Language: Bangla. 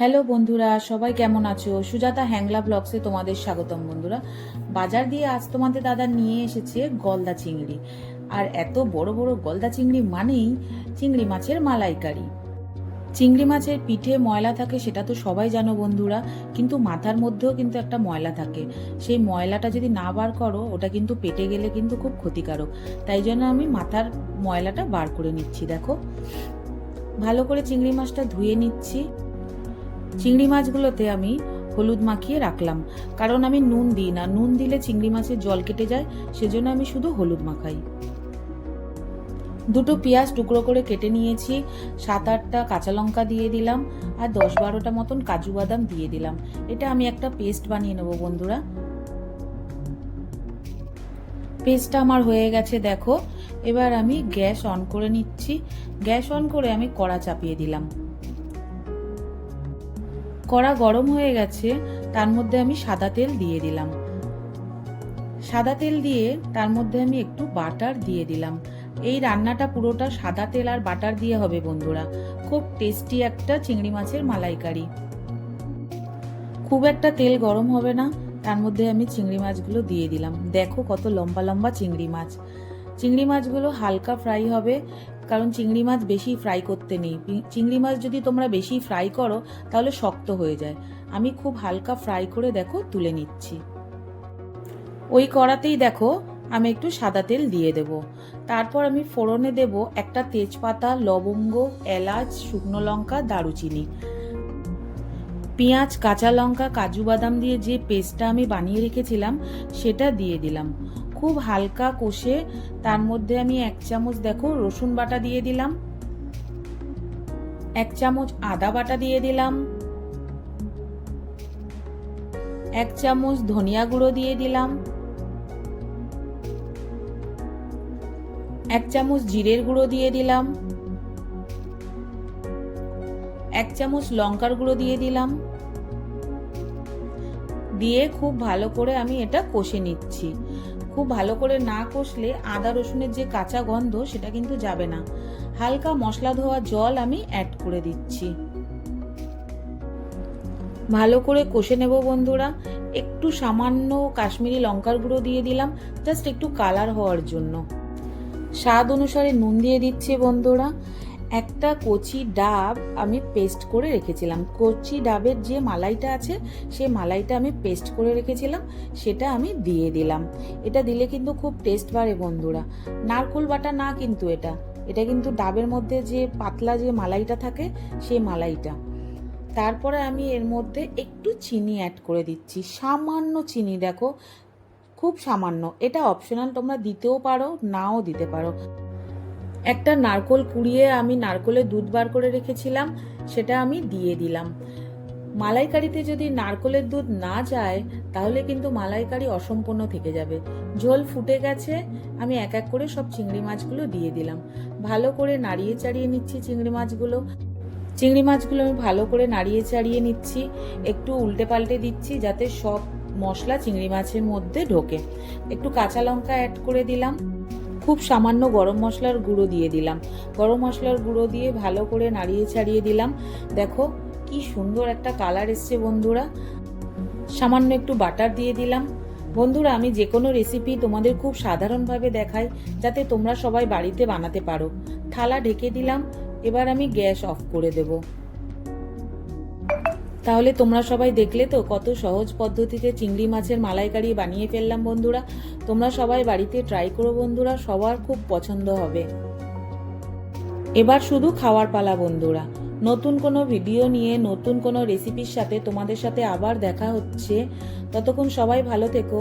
হ্যালো বন্ধুরা, সবাই কেমন আছো? সুজাতা হ্যাংলা ব্লগসে তোমাদের স্বাগতম বন্ধুরা। বাজার দিয়ে আজ তোমাদের দাদা নিয়ে এসেছে গলদা চিংড়ি। আর এত বড় বড় গলদা চিংড়ি মানেই চিংড়ি মাছের মালাইকারি। চিংড়ি মাছের পিঠে ময়লা থাকে, সেটা তো সবাই জানো বন্ধুরা, কিন্তু মাথার মধ্যেও কিন্তু একটা ময়লা থাকে। সেই ময়লাটা যদি না বার করো, ওটা কিন্তু পেটে গেলে কিন্তু খুব ক্ষতিকারক। তাই জন্য আমি মাথার ময়লাটা বার করে নিচ্ছি, দেখো। ভালো করে চিংড়ি মাছটা ধুয়ে নিচ্ছি। চিংড়ি মাছগুলোতে আমি হলুদ মাখিয়ে রাখলাম। কারণ আমি নুন দিই না। নুন দিলে চিংড়ি মাছের জল কেটে যায়, সেজন্য আমি শুধু হলুদ মাখাই। দুটো পেঁয়াজ টুকরো করে কেটে নিয়েছি, সাত আটটা কাঁচা লঙ্কা দিয়ে দিলাম আর দশ বারোটা মতন কাজু বাদাম দিয়ে দিলাম। এটা আমি একটা পেস্ট বানিয়ে নেব বন্ধুরা। পেস্টটা আমার হয়ে গেছে, দেখো। এবার আমি গ্যাস অন করে নিচ্ছি। গ্যাস অন করে আমি কড়া চাপিয়ে দিলাম। কড়া গরম হয়ে গেছে, তার মধ্যে আমি সাদা তেল দিয়ে দিলাম। সাদা তেল দিয়ে তার মধ্যে আমি একটু বাটার দিয়ে দিলাম। এই রান্নাটা পুরোটা সাদা তেল আর বাটার দিয়ে হবে বন্ধুরা। খুব টেস্টি একটা চিংড়ি মাছের মালাইকারি। খুব একটা তেল গরম হবে না, তার মধ্যে আমি চিংড়ি মাছগুলো দিয়ে দিলাম। দেখো কত লম্বা লম্বা চিংড়ি মাছ। চিংড়ি মাছগুলো হালকা ফ্রাই হবে, কারণ চিংড়ি মাছ বেশি ফ্রাই করতে নেই। চিংড়ি মাছ যদি তোমরা বেশি ফ্রাই করো, তাহলে শক্ত হয়ে যায়। আমি খুব হালকা ফ্রাই করে দেখো, তুলে নিচ্ছি। ওই কড়াতেই দেখো, আমি একটু সাদা তেল দিয়ে দেব। তারপর আমি ফোড়নে দেব একটা তেজপাতা, লবঙ্গ, এলাচ, শুকনো লঙ্কা, দারুচিনি। পেঁয়াজ, কাঁচা লঙ্কা, কাজু বাদাম দিয়ে যে পেস্টটা আমি বানিয়ে রেখেছিলাম, সেটা দিয়ে দিলাম। খুব হালকা কষে তার মধ্যে আমি এক চামচ, দেখো, রসুন বাটা দিয়ে দিলাম। এক চামচ আদা বাটা দিয়ে দিলাম। এক চামচ ধনিয়া গুঁড়ো দিয়ে দিলাম। এক চামচ জিরের গুঁড়ো দিয়ে দিলাম। এক চামচ লঙ্কার গুঁড়ো দিয়ে দিলাম। দিয়ে খুব ভালো করে আমি এটা কষে নিচ্ছি। খুব ভালো করে না কষলে আদা রসুনের যে কাঁচা গন্ধ, সেটা কিন্তু যাবে না। হালকা মশলা ধোয়া জল আমি অ্যাড করে দিচ্ছি। ভালো করে কষে নেব বন্ধুরা। একটু সামান্য কাশ্মীরি লঙ্কার গুঁড়ো দিয়ে দিলাম জাস্ট একটু কালার হওয়ার জন্য। স্বাদ অনুসারে নুন দিয়ে দিচ্ছি বন্ধুরা। একটা কচি ডাব আমি পেস্ট করে রেখেছিলাম। কচি ডাবের যে মালাইটা আছে সেই মালাইটা আমি পেস্ট করে রেখেছিলাম, সেটা আমি দিয়ে দিলাম। এটা দিলে কিন্তু খুব টেস্ট বাড়ে বন্ধুরা। নারকোল বাটা না কিন্তু এটা। এটা কিন্তু ডাবের মধ্যে যে পাতলা যে মালাইটা থাকে সেই মালাইটা। তারপরে আমি এর মধ্যে একটু চিনি অ্যাড করে দিচ্ছি। সামান্য চিনি দেখো, খুব সামান্য। এটা অপশনাল তোমরা দিতেও পারো, নাও দিতে পারো। একটা নারকোল কুড়িয়ে আমি নারকোলের দুধ বার করে রেখেছিলাম, সেটা আমি দিয়ে দিলাম। মালাইকারিতে যদি নারকোলের দুধ না যায়, তাহলে কিন্তু মালাইকারি অসম্পূর্ণ থেকে যাবে। ঝোল ফুটে গেছে, আমি এক এক করে সব চিংড়ি মাছগুলো দিয়ে দিলাম। ভালো করে নাড়িয়ে চাড়িয়ে নিচ্ছি চিংড়ি মাছগুলো। চিংড়ি মাছগুলো আমি ভালো করে নাড়িয়ে চাড়িয়ে নিচ্ছি, একটু উল্টে পাল্টে দিচ্ছি যাতে সব মশলা চিংড়ি মাছের মধ্যে ঢোকে। একটু কাঁচা লঙ্কা অ্যাড করে দিলাম। খুব সামান্য গরম মশলার গুঁড়ো দিয়ে দিলাম। গরম মশলার গুঁড়ো দিয়ে ভালো করে নাড়িয়ে ছাড়িয়ে দিলাম। দেখো, কি সুন্দর একটা কালার এসছে বন্ধুরা। সামান্য একটু বাটার দিয়ে দিলাম। বন্ধুরা, আমি যে কোনো রেসিপি তোমাদের খুব সাধারণভাবে দেখাই, যাতে তোমরা সবাই বাড়িতে বানাতে পারো। থালা ঢেকে দিলাম, এবার আমি গ্যাস অফ করে দেব। তাহলে তোমরা সবাই দেখলে তো কত সহজ পদ্ধতিতে চিংড়ি মাছের মালাইকারি বানিয়ে ফেললাম বন্ধুরা। তোমরা সবাই বাড়িতে ট্রাই করো বন্ধুরা, সবার খুব পছন্দ হবে। এবার শুধু খাওয়ার পালা বন্ধুরা। নতুন কোনো ভিডিও নিয়ে, নতুন কোনো রেসিপির সাথে তোমাদের সাথে আবার দেখা হচ্ছে। ততক্ষণ সবাই ভালো থেকো।